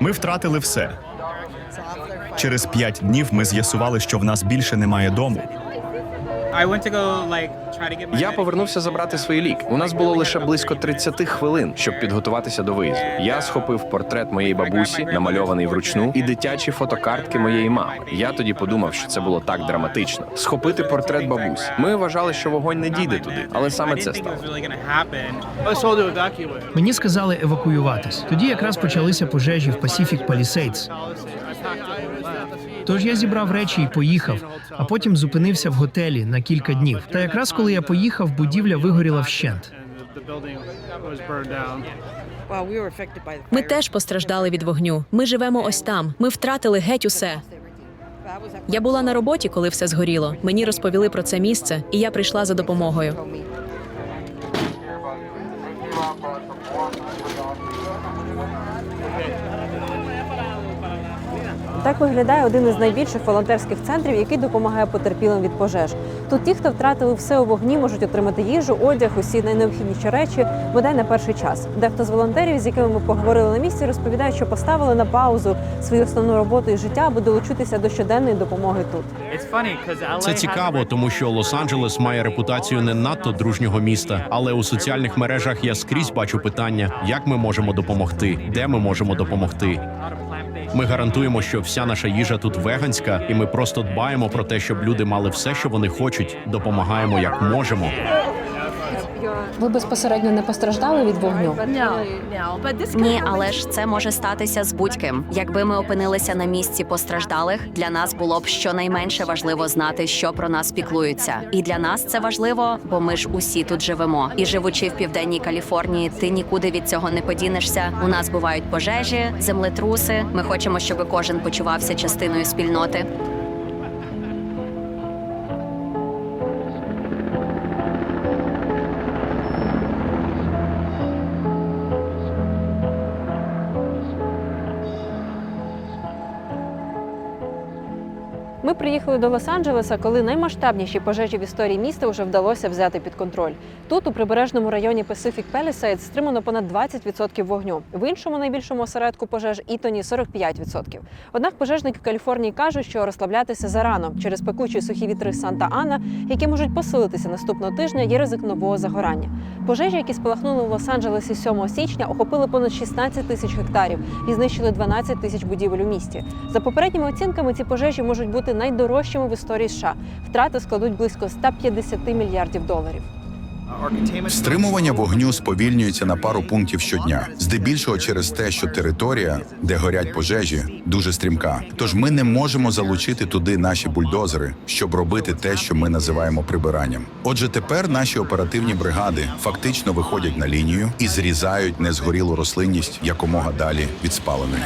Ми втратили все. Через п'ять днів ми з'ясували, що в нас більше немає дому. Я повернувся забрати свої ліки. У нас було лише близько 30 хвилин, щоб підготуватися до виїзду. Я схопив портрет моєї бабусі, намальований вручну, і дитячі фотокартки моєї мами. Я тоді подумав, що це було так драматично. Схопити портрет бабусі. Ми вважали, що вогонь не дійде туди, але саме це think it was стало. really gonna happen. I was told to evacuate. Мені сказали евакуюватись. Тоді якраз почалися пожежі в Pacific Palisades. Тож я зібрав речі і поїхав, а потім зупинився в готелі на кілька днів. Та якраз коли я поїхав, будівля вигоріла вщент. Ми теж постраждали від вогню. Ми живемо ось там. Ми втратили геть усе. Я була на роботі, коли все згоріло. Мені розповіли про це місце, і я прийшла за допомогою. Так виглядає один із найбільших волонтерських центрів, який допомагає потерпілим від пожеж. Тут ті, хто втратили все у вогні, можуть отримати їжу, одяг, усі найнеобхідніші речі, бодай на перший час. Дехто з волонтерів, з якими ми поговорили на місці, розповідають, що поставили на паузу свою основну роботу і життя, аби долучитися до щоденної допомоги тут. Це цікаво, тому що Лос-Анджелес має репутацію не надто дружнього міста, але у соціальних мережах я скрізь бачу питання, як ми можемо допомогти, де ми можемо допомогти. Ми гарантуємо, що вся наша їжа тут веганська, і ми просто дбаємо про те, щоб люди мали все, що вони хочуть. Допомагаємо як можемо. Ви безпосередньо не постраждали від вогню? Ні, але ж це може статися з будь-ким. Якби ми опинилися на місці постраждалих, для нас було б щонайменше важливо знати, що про нас піклуються. І для нас це важливо, бо ми ж усі тут живемо. І живучи в південній Каліфорнії, ти нікуди від цього не подінешся. У нас бувають пожежі, землетруси. Ми хочемо, щоб кожен почувався частиною спільноти. Ми приїхали до Лос-Анджелеса, коли наймасштабніші пожежі в історії міста вже вдалося взяти під контроль. Тут, у прибережному районі Pacific Palisades, стримано понад 20% вогню. В іншому найбільшому осередку пожеж Ітоні 45%. Однак пожежники в Каліфорнії кажуть, що розслаблятися зарано через пекучі сухі вітри Санта-Ана, які можуть посилитися наступного тижня, є ризик нового загорання. Пожежі, які спалахнули в Лос-Анджелесі 7 січня, охопили понад 16 тисяч гектарів і знищили 12 тисяч будівель у місті. За попередніми оцінками, ці пожежі можуть бути найдорожчими в історії США. Втрати складуть близько 150 мільярдів доларів. Стримування вогню сповільнюється на пару пунктів щодня, здебільшого через те, що територія, де горять пожежі, дуже стрімка. Тож ми не можемо залучити туди наші бульдозери, щоб робити те, що ми називаємо прибиранням. Отже, тепер наші оперативні бригади фактично виходять на лінію і зрізають незгорілу рослинність якомога далі від спаленої.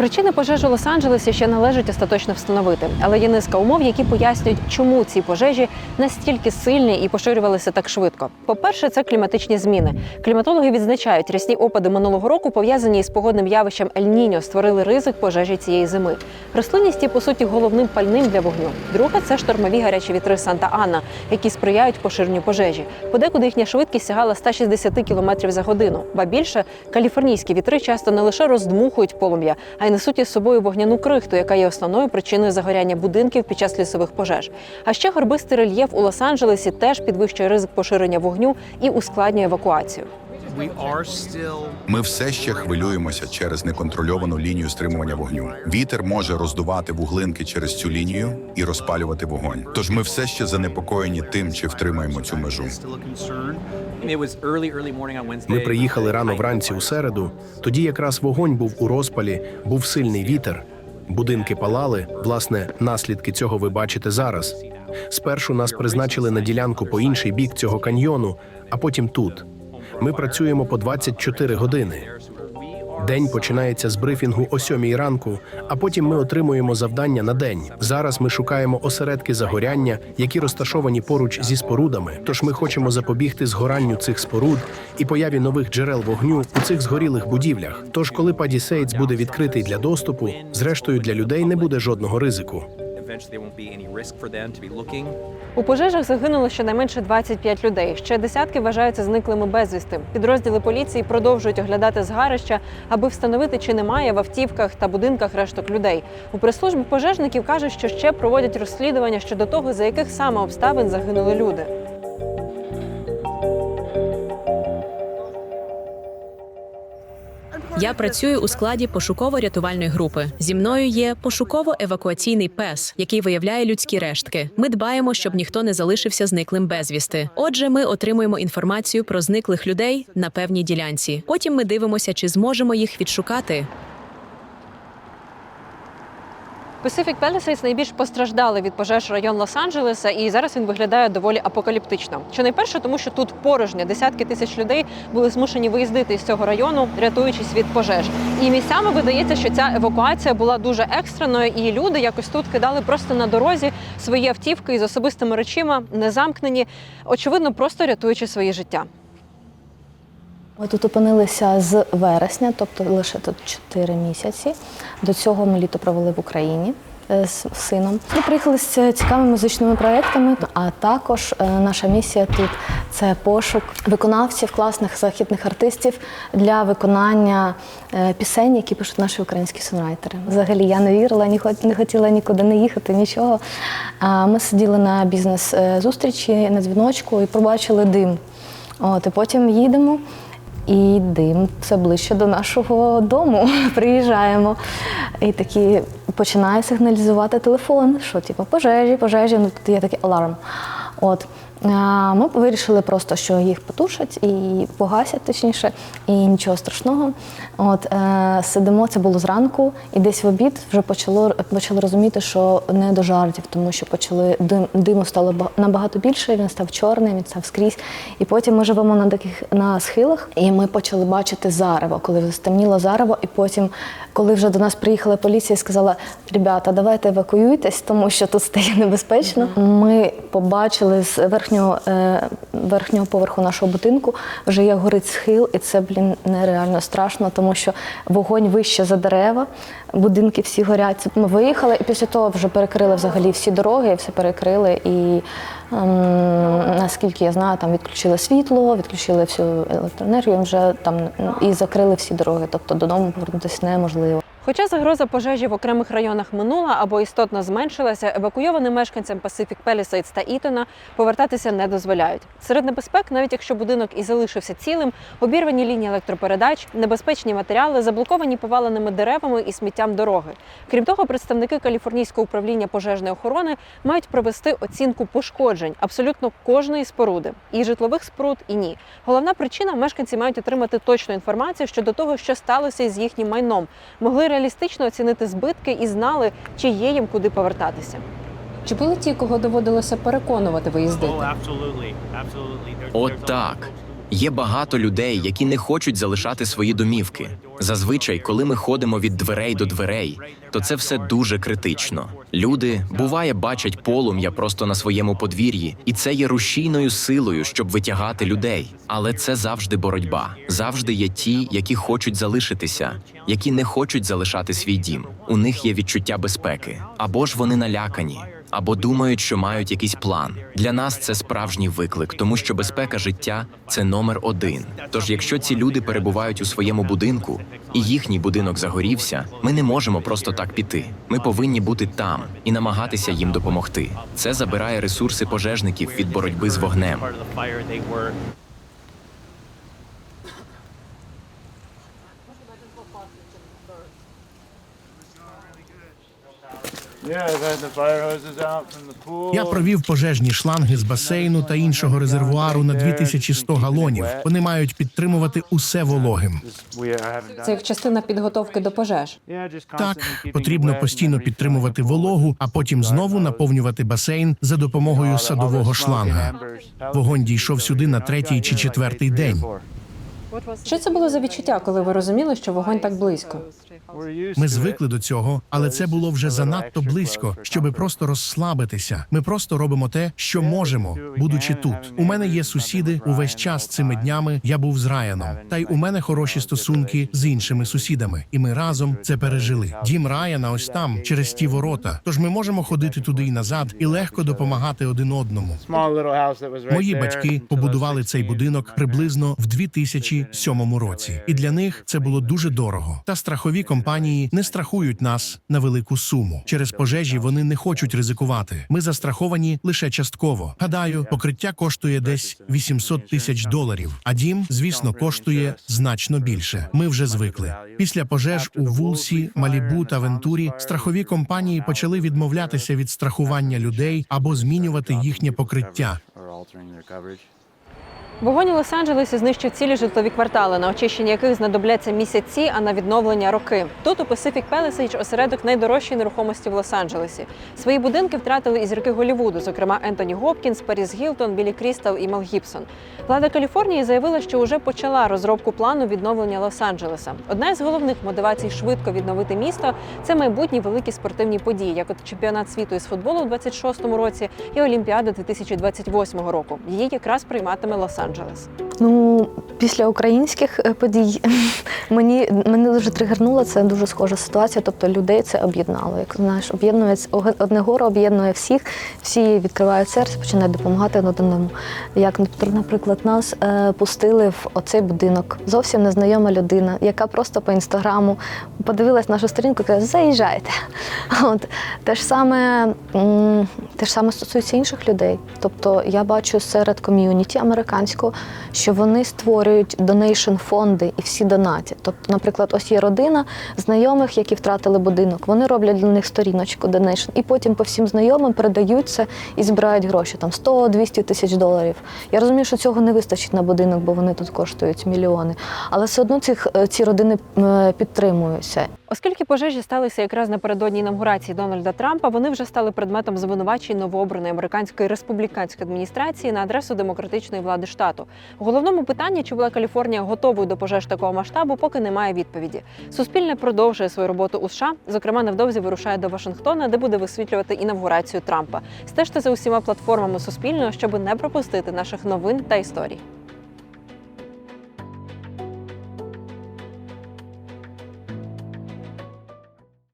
Причини пожежі у Лос-Анджелесі ще належить остаточно встановити, але є низка умов, які пояснюють, чому ці пожежі настільки сильні і поширювалися так швидко. По-перше, це кліматичні зміни. Кліматологи відзначають, рясні опади минулого року пов'язані із погодним явищем Ель-Ніньо створили ризик пожежі цієї зими. Рослинність є по суті головним пальним для вогню. Друге це штормові гарячі вітри Санта-Анна, які сприяють поширенню пожежі. Подекуди їхня швидкість сягала 160 км за годину. Ба більше каліфорнійські вітри часто не лише роздмухують полум'я, а й несуть із собою вогняну крихту, яка є основною причиною загоряння будинків під час лісових пожеж. А ще горбистий рельєф у Лос-Анджелесі теж підвищує ризик поширення вогню і ускладнює евакуацію. Ми все ще хвилюємося через неконтрольовану лінію стримування вогню. Вітер може роздувати вуглинки через цю лінію і розпалювати вогонь. Тож ми все ще занепокоєні тим, чи втримаємо цю межу. Ми приїхали рано вранці у середу. Тоді якраз вогонь був у розпалі, був сильний вітер. Будинки палали. Власне, наслідки цього ви бачите зараз. Спершу нас призначили на ділянку по інший бік цього каньйону, а потім тут. Ми працюємо по 24 години. День починається з брифінгу о сьомій ранку, а потім ми отримуємо завдання на день. Зараз ми шукаємо осередки загоряння, які розташовані поруч зі спорудами. Тож ми хочемо запобігти згоранню цих споруд і появі нових джерел вогню у цих згорілих будівлях. Тож, коли Падісейдс буде відкритий для доступу, зрештою для людей не буде жодного ризику. У пожежах загинуло щонайменше 25 людей. Ще десятки вважаються зниклими безвісти. Підрозділи поліції продовжують оглядати згарища, аби встановити, чи немає в автівках та будинках решток людей. У прес-службі пожежників кажуть, що ще проводять розслідування щодо того, за яких саме обставин загинули люди. Я працюю у складі пошуково-рятувальної групи. Зі мною є пошуково-евакуаційний пес, який виявляє людські рештки. Ми дбаємо, щоб ніхто не залишився зниклим безвісти. Отже, ми отримуємо інформацію про зниклих людей на певній ділянці. Потім ми дивимося, чи зможемо їх відшукати. Pacific Palisades найбільш постраждали від пожеж район Лос-Анджелеса, і зараз він виглядає доволі апокаліптично. Що найперше, тому що тут порожньо десятки тисяч людей були змушені виїздити з цього району, рятуючись від пожеж. І місцями видається, що ця евакуація була дуже екстреною, і люди якось тут кидали просто на дорозі свої автівки із особистими речима, не замкнені, очевидно, просто рятуючи своє життя. Ми тут опинилися з вересня, тобто лише тут 4 місяці. До цього ми літо провели в Україні е, з сином. Ми приїхали з цікавими музичними проєктами, а також е, наша місія тут це пошук виконавців, класних західних артистів для виконання е, пісень, які пишуть наші українські сонрайтери. Взагалі я не вірила, не хотіла нікуди не їхати, нічого. Ми сиділи на бізнес-зустрічі на дзвіночку і побачили дим. От, і потім їдемо. І дим це ближче до нашого дому. Приїжджаємо. І такі починає сигналізувати телефон, що типу пожежі, пожежі, ну тут є такий аларм. От. Ми вирішили просто, що їх потушать і погасять, точніше, і нічого страшного. От е, сидимо, це було зранку, і десь в обід вже почало почали розуміти, що не до жартів, тому що почали дим, диму стало ба- набагато більше. Він став чорним, він став скрізь. І потім ми живемо на таких на схилах, і ми почали бачити зарево, коли вже стемніло зарево. І потім, коли вже до нас приїхала поліція, і сказала: ребята, давайте евакуюйтесь, тому що тут стає небезпечно. Ми побачили з верхнього е, верхнього поверху нашого будинку вже як горить схил, і це блін нереально страшно, тому що вогонь вище за дерева, будинки всі горять. Ми виїхали, і після того вже перекрили взагалі всі дороги, все перекрили. І ем, наскільки я знаю, там відключили світло, відключили всю електроенергію, вже там і закрили всі дороги. Тобто додому повернутися неможливо. Хоча загроза пожежі в окремих районах минула або істотно зменшилася, евакуйованим мешканцям Pacific Palisades та Ітона повертатися не дозволяють. Серед небезпек, навіть якщо будинок і залишився цілим, обірвані лінії електропередач, небезпечні матеріали, заблоковані поваленими деревами і сміттям дороги. Крім того, представники Каліфорнійського управління пожежної охорони мають провести оцінку пошкоджень абсолютно кожної споруди і житлових споруд, і ні. Головна причина мешканці мають отримати точну інформацію щодо того, що сталося із їхнім майном, могли реалістично оцінити збитки і знали, чи є їм куди повертатися. Чи були ті, кого доводилося переконувати виїздити? Oh, От так. Є багато людей, які не хочуть залишати свої домівки. Зазвичай, коли ми ходимо від дверей до дверей, то це все дуже критично. Люди буває бачать полум'я просто на своєму подвір'ї, і це є рушійною силою, щоб витягати людей. Але це завжди боротьба. Завжди є ті, які хочуть залишитися, які не хочуть залишати свій дім. У них є відчуття безпеки, або ж вони налякані. Або думають, що мають якийсь план. Для нас це справжній виклик, тому що безпека життя це номер один. Тож, якщо ці люди перебувають у своєму будинку і їхній будинок загорівся, ми не можемо просто так піти. Ми повинні бути там і намагатися їм допомогти. Це забирає ресурси пожежників від боротьби з вогнем. Я провів пожежні шланги з басейну та іншого резервуару на 2100 галонів. Вони мають підтримувати усе вологим. Це як частина підготовки до пожеж. Так потрібно постійно підтримувати вологу, а потім знову наповнювати басейн за допомогою садового шланга. Вогонь дійшов сюди на третій чи четвертий день. Що це було за відчуття, коли ви розуміли, що вогонь так близько? Ми звикли до цього, але це було вже занадто близько, щоби просто розслабитися. Ми просто робимо те, що можемо, будучи тут. У мене є сусіди. Увесь час цими днями я був з Раяном. Та й у мене хороші стосунки з іншими сусідами, і ми разом це пережили. Дім Раяна ось там, через ті ворота. Тож ми можемо ходити туди і назад і легко допомагати один одному. Мої батьки побудували цей будинок приблизно в 2007 році, і для них це було дуже дорого. Та страхові компанії не страхують нас на велику суму. Через пожежі вони не хочуть ризикувати. Ми застраховані лише частково. Гадаю, покриття коштує десь 800 тисяч доларів. А дім, звісно, коштує значно більше. Ми вже звикли. Після пожеж у Вулсі, Малібу та Вентурі страхові компанії почали відмовлятися від страхування людей або змінювати їхнє покриття. Вогонь у Лос-Анджелесі знищив цілі житлові квартали, на очищення яких знадобляться місяці, а на відновлення роки. Тут у Pacific Palisades осередок найдорожчої нерухомості в Лос-Анджелесі. Свої будинки втратили і зірки Голлівуду, зокрема Ентоні Гопкінс, Паріс Гілтон, Білі Крістал і Мел Гібсон. Влада Каліфорнії заявила, що вже почала розробку плану відновлення Лос-Анджелеса. Одна із головних мотивацій швидко відновити місто це майбутні великі спортивні події, як от чемпіонат світу із футболу у 26-му році і Олімпіада 2028 року. Її якраз прийматиме Лос-Анджелес. Ну, після українських е, подій мені мене дуже тригернула це дуже схожа ситуація. Тобто людей це об'єднало. Як знаєш, об'єднується одне горе об'єднує всіх, всі відкривають серце, починають допомагати одному. Як наприклад, нас е, пустили в оцей будинок. Зовсім незнайома людина, яка просто по інстаграму подивилась нашу сторінку і каже, заїжджайте. От те ж саме те ж саме стосується інших людей. Тобто я бачу серед ком'юніті американського, що вони створюють донейшн фонди і всі донатять. Тобто, наприклад, ось є родина знайомих, які втратили будинок. Вони роблять для них сторіночку донейшн, і потім по всім знайомим передають це і збирають гроші там 100-200 тисяч доларів. Я розумію, що цього не вистачить на будинок, бо вони тут коштують мільйони. Але все одно цих ці родини е, підтримуються. Оскільки пожежі сталися якраз напередодні інавгурації Дональда Трампа, вони вже стали предметом звинувачень новообраної американської республіканської адміністрації на адресу демократичної влади штату. У головному питанні, чи була Каліфорнія готовою до пожеж такого масштабу, поки немає відповіді. Суспільне продовжує свою роботу у США. Зокрема, невдовзі вирушає до Вашингтона, де буде висвітлювати інавгурацію Трампа. Стежте за усіма платформами Суспільного, щоб не пропустити наших новин та історій.